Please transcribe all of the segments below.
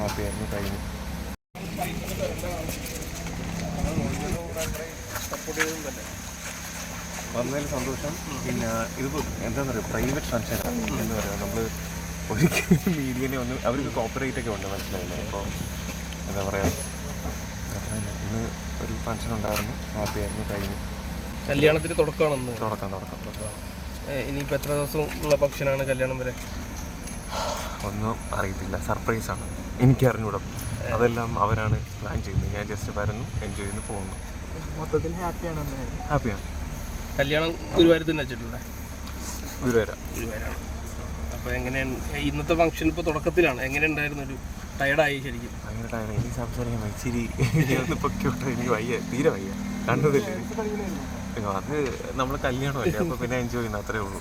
Happy ആയിരുന്നു കഴിഞ്ഞു. വന്നതിൽ സന്തോഷം. പിന്നെ ഇതിപ്പോൾ എന്താണെന്ന് പറയുക പ്രൈവറ്റ് ഫംഗ്ഷൻ എന്താ പറയുക നമ്മൾ ഒരിക്കലും മീഡിയനെ ഒന്ന് അവർക്ക് കോപ്പറേറ്റ് ഒക്കെ ഉണ്ട് മനസ്സിലായില്ലേ? അപ്പോൾ എന്താ പറയുക ഇന്ന് ഒരു ഫംഗ്ഷൻ ഉണ്ടായിരുന്നു. ഹാപ്പി ആയിരുന്നു കഴിഞ്ഞു. കല്യാണത്തിന് തുടക്കമാണെന്ന്. തുടക്കം തുടക്കം. ഇനിയിപ്പോൾ എത്ര ദിവസം ഉള്ള ഫംഗ്ഷനാണ് കല്യാണം വരെ? ഒന്നും അറിയത്തില്ല. സർപ്രൈസാണ് എനിക്ക് അറിഞ്ഞൂടാ അതെല്ലാം അവരാണ് പ്ലാൻ ചെയ്യുന്നത്. ഞാൻ ജസ്റ്റ് വരുന്നു എൻജോയ് ചെയ്യുന്നു പോകുന്നു. മൊത്തത്തിൽ ഹാപ്പിയാണ് ഹാപ്പിയാണ് കല്യാണം ഗുരുവായൂർ തന്നെ വെച്ചിട്ടുണ്ടേ? ഗുരുവായൂര. ഗുരുവായൂരാണ്. അപ്പോൾ എങ്ങനെയാണ്? ഇന്നത്തെ ഫംഗ്ഷൻ ഇപ്പോൾ തുടക്കത്തിലാണ്. എങ്ങനെ ഉണ്ടായിരുന്നു? ഒരു ടയർഡായി ശരിക്കും. അങ്ങനെ ടയർഡ് എനിക്ക് സംസാരിക്കാൻ ഇച്ചിരി ഒന്ന് എനിക്ക് വയ്യ. തീരെ വയ്യ. കണ്ടതില്ലേ? അത് നമ്മൾ കല്യാണമല്ലേ? അപ്പോൾ പിന്നെ എൻജോയ് ചെയ്യുന്നു അത്രേ ഉള്ളൂ.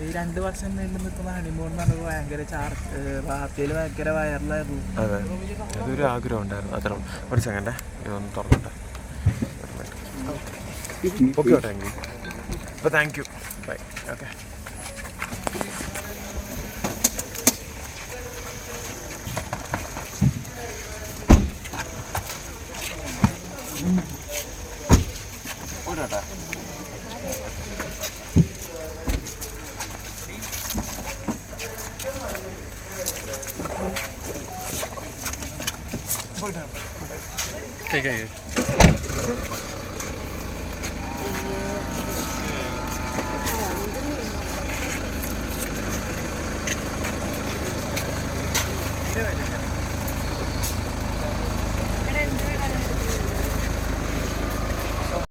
ഈ രണ്ട് വർഷം നീണ്ടു നിൽക്കുന്ന ഹണിമൂൺ എന്ന് പറഞ്ഞത് ഭയങ്കര വാർത്തയിൽ ഭയങ്കര വൈറലായിരുന്നു അതെ. അതൊരു ആഗ്രഹം ഉണ്ടായിരുന്നു. അത്ര ഒരു സെക്കൻഡേ ഇതൊന്ന് തുറന്നോട്ടെ. ഓക്കെ താങ്ക് യു അപ്പോൾ താങ്ക് യു ബൈ ഓക്കെ ठीक है Yeah, yeah, yeah.